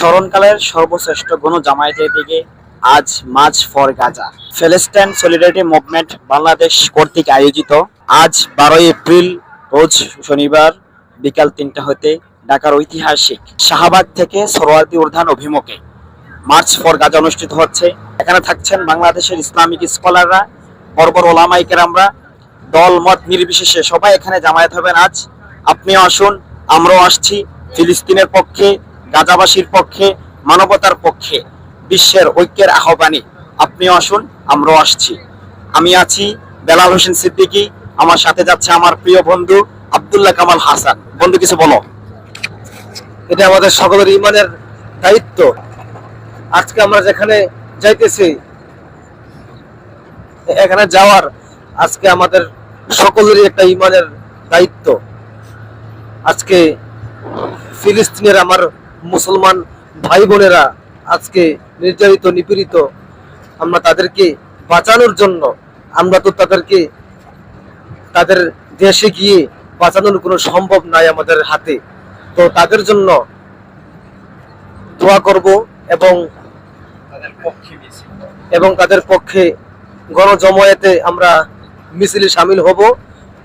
স্মরণকালের সর্বশ্রেষ্ঠ গণ জামায়াতের দিকে আজ মাঝ for Gaza. Palestine solidarity movement Bangladesh কর্তৃক আয়োজিত। আজ বারোই এপ্রিল, রোজ শনিবার বিকাল তিনটা হতে ঢাকার ঐতিহাসিক শাহবাগ থেকে সরোয়ার্দী উর্ধান অভিমুখে মার্চ ফর গাজা অনুষ্ঠিত হচ্ছে। এখানে থাকছেন বাংলাদেশের ইসলামিক স্কলাররা বড় বড় ওলামাই কেরামরা, দল মত নির্বিশেষে সবাই এখানে জামায়াত হবেন। আজ আপনিও আসুন, আমরাও আসছি। ফিলিস্তিনের পক্ষে গাজাবাসীর পক্ষে, মানবতার পক্ষে, বিশ্বের ঐক্যের আহ্বানে। আপনিও আসুন, আমরাও আসছি। আমি আছি বেলাল হোসেন সিদ্দিকী, আমার সাথে যাচ্ছে আমার প্রিয় বন্ধু আব্দুল্লাহ কামাল হাসান। বন্ধু, কিছু বলো। এটা আমাদের সকলের ইমানের দায়িত্ব। আজকে আমরা যেখানে যাইতেছি, এখানে যাওয়ার আজকে আমাদের সকলেরই একটা ইমানের দায়িত্ব। আজকে ফিলিস্তিনের আমার মুসলমান ভাই বোনেরা আজকে নির্যাতিত নিপীড়িত আমরা তাদেরকে বাঁচানোর জন্য আমরা তো তাদেরকে তাদের দেশে গিয়ে বাঁচানোর কোনো সম্ভব নাই আমাদের হাতে। তো তাদের জন্য দোয়া করব এবং এবং তাদের পক্ষে গণজমায়েতে আমরা মিছিলে সামিল হব।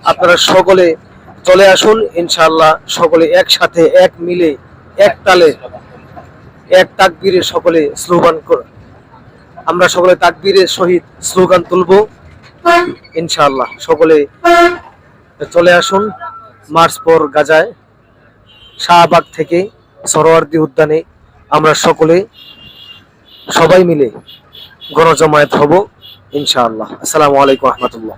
আপনারা সকলে চলে আসুন ইনশাল্লাহ সকলে একসাথে এক মিলে এক তালে এক তাকবীরে সকলে স্লোগান কর- আমরা সকলে তাকবীরের সহিত স্লোগান তুলব। ইনশাআল্লাহ সকলে চলে আসুন মার্চ পর গাজায়, শাহবাগ থেকে সরোয়ার্দী উদ্যানে আমরা সকলে সবাই মিলে গণজমায়েত হব ইনশাআল্লাহ। আসসালামু আলাইকুম রহমতুল্লাহ।